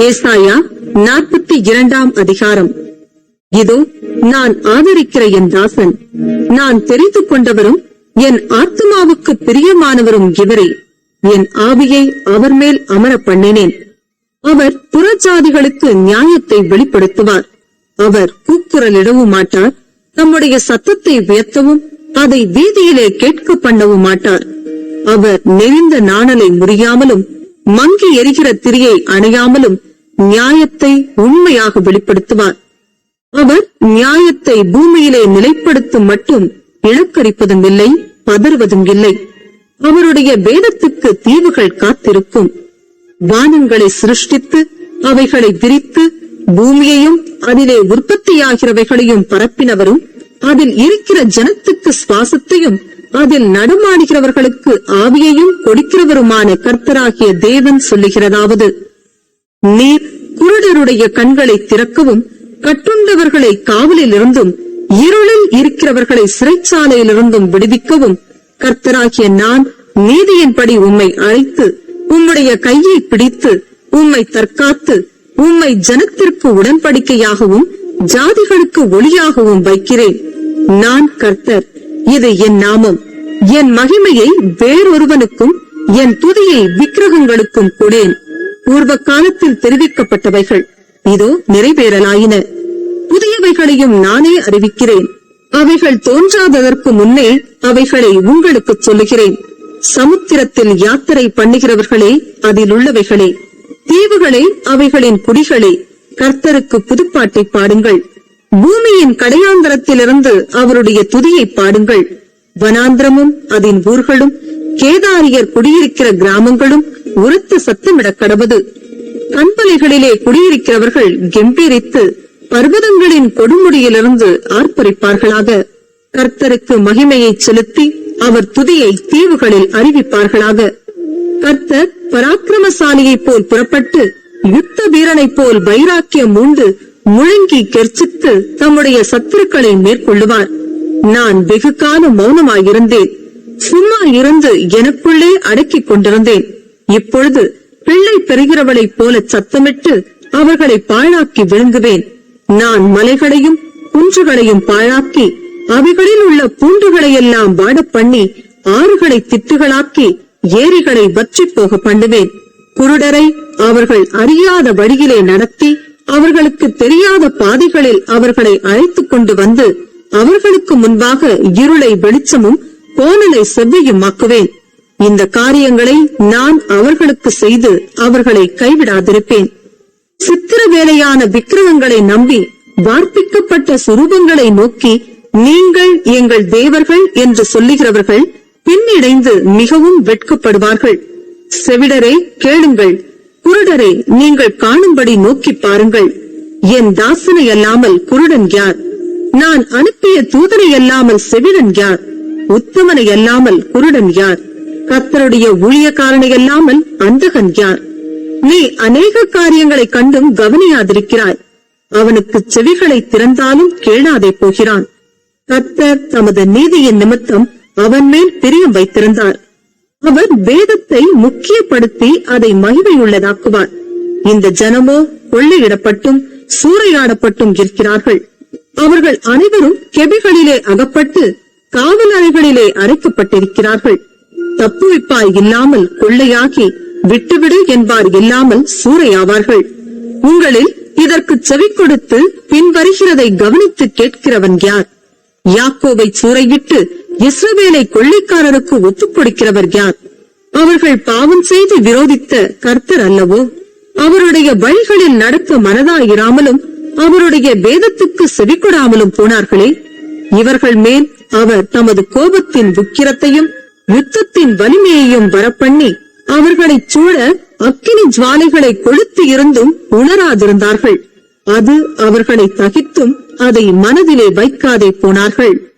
ஏசாயா நாற்பத்தி இரண்டாம் அதிகாரம். இதோ நான் ஆதரிக்கிற என் தாசன். நான் தெரிந்து கொண்டவரும் என் ஆத்மாவுக்கு பிரியமானவரும் இவரே. என் ஆவியை அவர் மேல் அமர பண்ணினேன் அவர் புறஜாதிகளுக்கு நியாயத்தை வெளிப்படுத்துவார். அவர் கூக்குரலிடவும் மாட்டார். தம்முடைய சத்தத்தை உயர்த்தவும் அதை வீதியிலே கேட்க பண்ணவும் மாட்டார். அவர் நெறிந்த நாணலை முறியாமலும் மங்கி எரிகிற திரியை அணையாமலும் நியாயத்தை உண்மையாக வெளிப்படுத்துவார். அவர் நியாயத்தை பூமியிலே நிலைப்படுத்தும் மட்டும் இழக்கரிப்பதும் இல்லை பதறுவதும் இல்லை. அவருடைய வேதத்துக்கு தீவுகள் காத்திருக்கும். வானங்களை சிருஷ்டித்து அவைகளை விரித்து பூமியையும் அதிலே உற்பத்தியாகிறவைகளையும் பரப்பினவரும் அதில் இருக்கிற ஜனத்துக்கு சுவாசத்தையும் அதில் நடமாடுகிறவர்களுக்கு ஆவியையும் கொடுக்கிறவருமான கர்த்தராகிய தேவன் சொல்லுகிறதாவது நீர் குருடருடைய கண்களை திறக்கவும் கட்டுண்டவர்களை காவலில் இருந்தும் இருளில் இருக்கிறவர்களை சிறைச்சாலையிலிருந்தும் விடுவிக்கவும் கர்த்தராகிய நான் நீதியின்படி உம்மை அழைத்து உம்முடைய கையை பிடித்து உம்மை தற்காத்து உம்மை ஜனத்திற்கு உடன்படிக்கையாகவும் ஜாதிகளுக்கு ஒளியாகவும் வைக்கிறேன். நான் கர்த்தர். இது என் நாமம். என் மகிமையை வேறொருவனுக்கும் என் துதியை விக்கிரகங்களுக்கும் கொடேன். பூர்வ காலத்தில் தெரிவிக்கப்பட்டவைகள் இதோ நிறைவேறலாயின. புதியவைகளையும் நானே அறிவிக்கிறேன். அவைகள் தோன்றாததற்கு முன்னே அவைகளை உங்களுக்கு சொல்லுகிறேன். சமுத்திரத்தில் யாத்திரை பண்ணுகிறவர்களே அதில் உள்ளவைகளே தீவுகளே அவைகளின் குடிகளே. கர்த்தருக்கு புதுப்பாட்டை பாடுங்கள். பூமியின் கடையாந்திரத்திலிருந்து அவருடைய துதியை பாடுங்கள். வனாந்திரமும் அதன் ஊர்களும் கேதாரியர் குடியிருக்கிற கிராமங்களும் உரத்து சத்தமிடக் கடவுது. கண்பலைகளிலே குடியிருக்கிறவர்கள் கெம்பீரித்து பர்வதங்களின் கொடுமுடியிலிருந்து ஆர்ப்பரிப்பார்களாக. கர்த்தருக்கு மகிமையை செலுத்தி அவர் துதியை தீவுகளில் அறிவிப்பார்களாக. கர்த்தர் பராக்கிரமசாலியைப் போல் புறப்பட்டு யுத்த வீரனைப் போல் வைராக்கியம் மூண்டு முழங்கி கெர்ச்சித்து தம்முடைய சத்துருக்களை மேற்கொள்ளுவார். நான் வெகு காலம் மௌனமாயிருந்தேன். சும்மா இருந்து எனக்குள்ளே அடக்கிக் கொண்டிருந்தேன். இப்பொழுது பிள்ளை பெறுகிறவளைப் போல சத்தமிட்டு அவர்களை பாழாக்கி விழுங்குவேன். நான் மலைகளையும் குன்றுகளையும் பாழாக்கி அவைகளில் உள்ள பூண்டுகளையெல்லாம் வாடப் பண்ணி ஆறுகளை திட்டுகளாக்கி ஏரிகளை வற்றிப் போக பண்ணுவேன். குருடரை அவர்கள் அறியாத வழியிலே நடத்தி அவர்களுக்கு தெரியாத பாதைகளில் அவர்களை அழைத்துக் கொண்டு வந்து அவர்களுக்கு முன்பாக இருளை வெளிச்சமும் கோணலை செவ்வையுமாக்குவேன். இந்த காரியங்களை நான் அவர்களுக்கு செய்து அவர்களை கைவிடாதிருப்பேன். சித்திர வேலையான விக்கிரகங்களை நம்பி வார்ப்பிக்கப்பட்ட சுரூபங்களை நோக்கி நீங்கள் எங்கள் தேவர்கள் என்று சொல்லுகிறவர்கள் பின்னடைந்து மிகவும் வெட்கப்படுவார்கள். செவிடரே கேளுங்கள். குருடரை நீங்கள் காணும்படி நோக்கி பாருங்கள். என் தாசனை அல்லாமல் குருடன் யார்? நான் அனுப்பிய தூதனை அல்லாமல் செவிடன் யார்? உத்தமனை அல்லாமல் குருடன் யார்? கர்த்தருடைய ஊழியக்காரனை அல்லாமல் அந்தகன் யார்? நீ அநேக காரியங்களை கண்டும் கவனியாதிருக்கிறாய். அவனுக்கு செவிகளை திறந்தாலும் கேளாதே போகிறான். கத்தர் தமது நீதியின் நிமித்தம் அவன் மேல் பிரியம் வைத்திருந்தார். அவர் வேதத்தை முக்கியப்படுத்தி அதை மகிமையுள்ளதாக்குவார். இந்த ஜனமோ கொள்ளையிடப்பட்டும் சூறையாடப்பட்டும் இருக்கிறார்கள். அவர்கள் அனைவரும் கெபிகளிலே அகப்பட்டு காவல் அறைகளிலே அடைக்கப்பட்டிருக்கிறார்கள். தப்புவிப்பாய் இல்லாமல் கொள்ளையாகி விட்டுவிடு என்பார் இல்லாமல் சூறையாவார்கள். உங்களில் இதற்கு செவி கொடுத்து பின்வருகிறதை கவனித்து கேட்கிறவன் யார்? யாக்கோவை சூறையிட்டு இஸ்ரவேலை கொள்ளைக்காரருக்கு ஒத்துக் கொடுக்கிறவர் யார்? அவர்கள் பாவம் செய்து விரோதித்த கர்த்தர் அல்லவோ? அவருடைய வழிகளில் நடக்க மனதாயிராமலும் அவருடைய வேதத்துக்கு செவிக்கொடாமலும் போனார்களே? இவர்கள் மேல் அவர் தமது கோபத்தின் உக்கிரத்தையும் யுத்தத்தின் வலிமையையும் வரப்பண்ணி அவர்களைச் சூழ அக்கினி ஜுவாலைகளை கொளுத்து இருந்தும் உணராதிருந்தார்கள். அது அவர்களை தகித்தும் அதை மனதிலே வைக்காதே போனார்கள்.